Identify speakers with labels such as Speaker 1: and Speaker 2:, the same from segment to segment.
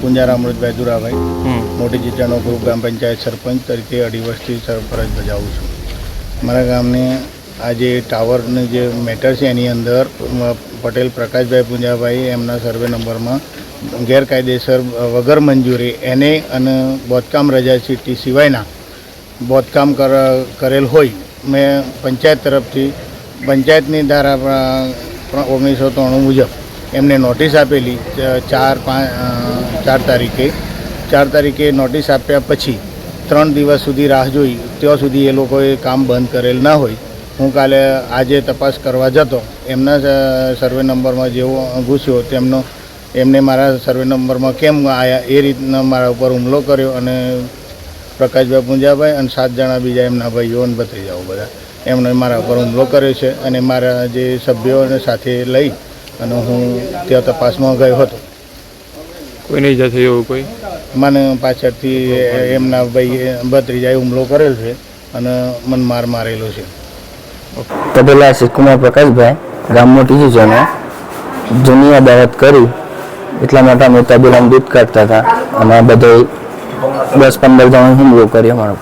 Speaker 1: બંજારા અમૃતભાઈ દુરાભાઈ મોટી જીટાનો ગ્રુપ ગ્રામ પંચાયત સરપંચ તરીકે અઢી વર્ષથી સરફરજ બજાવું છું. મારા ગામને આ જે ટાવરની જે મેટર છે એની અંદર પટેલ પ્રકાશભાઈ પૂંજાભાઈ એમના સર્વે નંબરમાં ગેરકાયદેસર વગર મંજૂરી એને અને બોધકામ રજા ચીઠ્ઠી સિવાયના બોધકામ કર કરેલ હોય મેં પંચાયત તરફથી પંચાયતની ધારા ઓગણીસો ત્રાણું મુજબ એમને નોટિસ આપેલી ચાર પાંચ ચાર તારીખે. ચાર તારીખે નોટિસ આપ્યા પછી ત્રણ દિવસ સુધી રાહ જોઈ. ત્યાં સુધી એ લોકોએ કામ બંધ કરેલ ના હોય. હું કાલે આજે તપાસ કરવા જતો. એમના સર્વે નંબરમાં જેવો ઘૂસ્યો, તેમનો, એમને મારા સર્વે નંબરમાં કેમ આવ્યા એ રીતના મારા ઉપર હુમલો કર્યો અને પ્રકાશભાઈ પૂંજાભાઈ અને સાત જણા બીજા એમના ભાઈઓ અને ભત્રીજાઓ બધા એમણે મારા ઉપર હુમલો કર્યો છે અને મારા જે સભ્યોને સાથે લઈ અને હું ત્યાં તપાસમાં ગયો હતો.
Speaker 2: કોઈને ઈજા થઈ એવું કોઈ?
Speaker 1: મને પાછળથી એમના ભાઈ ભત્રીજાએ હુમલો કરેલ છે અને મને માર મારેલો છે.
Speaker 3: તબેલા આશિષ પ્રકાશભાઈ ગામ મોટી જોને જૂની અદાવત કરી એટલા માટે અમે તબેલામાં દૂધ કાઢતા હતા અને આ બધો દસ પંદર જણા હુમલો કર્યો મારો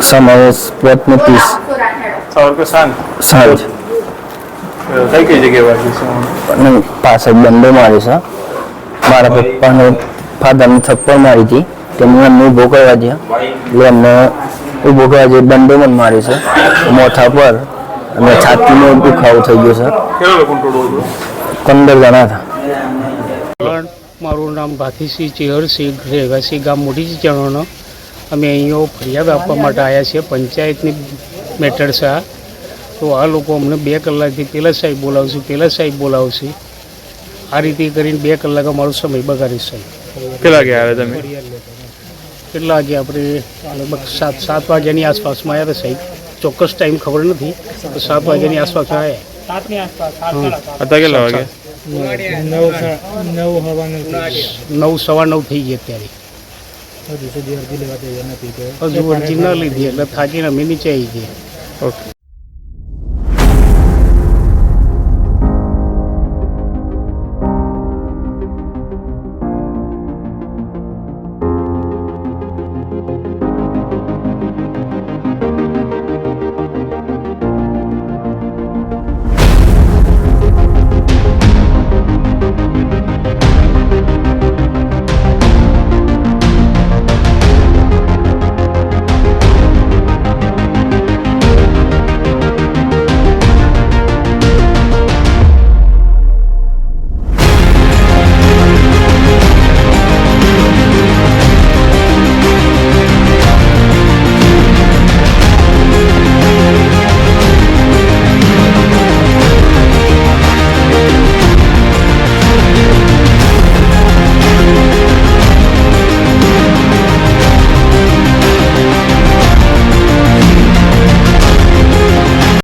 Speaker 3: સમાવેશ પોતને ત્રીસ.
Speaker 2: સાંજ. કઈ કઈ જગ્યાએ વાગ્યું છે
Speaker 3: અને દંડો માર્યો છે. મારા પપ્પાને ફાધરને થપ્પડ મારી હતી. તેમને અમને ઊભો કરવા ગયા એટલે એમને ઊભો કરવા જે દંડો મને માર્યો છે. મોથા પર અને છાતીનો દુખાવો થઈ ગયો છે. પંદર જણા હતા.
Speaker 4: પણ મારું નામ ભાતીસિંહ ચેહરસિંહ રહેવાસી ગામ મોટી ચીચાણોનો અમે અહીંયા ફરિયાદ આપવા માટે આવ્યા છીએ. પંચાયતની મેટર છે આ. તો આ લોકો અમને બે કલાકથી પેલા સાહેબ બોલાવશે પેલા સાહેબ બોલાવશે. આ રીતે કરીને બે કલાક અમારો સમય બગાડીશ સાહેબ
Speaker 2: કેટલા ગયા આવે તમે?
Speaker 4: કેટલા વાગે આપણે લગભગ સાત સાત વાગ્યાની આસપાસમાં આવ્યા હતા સાહેબ. ચોક્કસ ટાઈમ ખબર નથી તો સાત વાગ્યાની આસપાસ આવ્યા.
Speaker 2: કેટલા વાગે?
Speaker 4: નવ સવા નવ થઈ ગયા અત્યારે. હજુ અરજી ન લીધી એટલે થાકીને અમે નીચે આવી ગયા.
Speaker 2: ઓકે.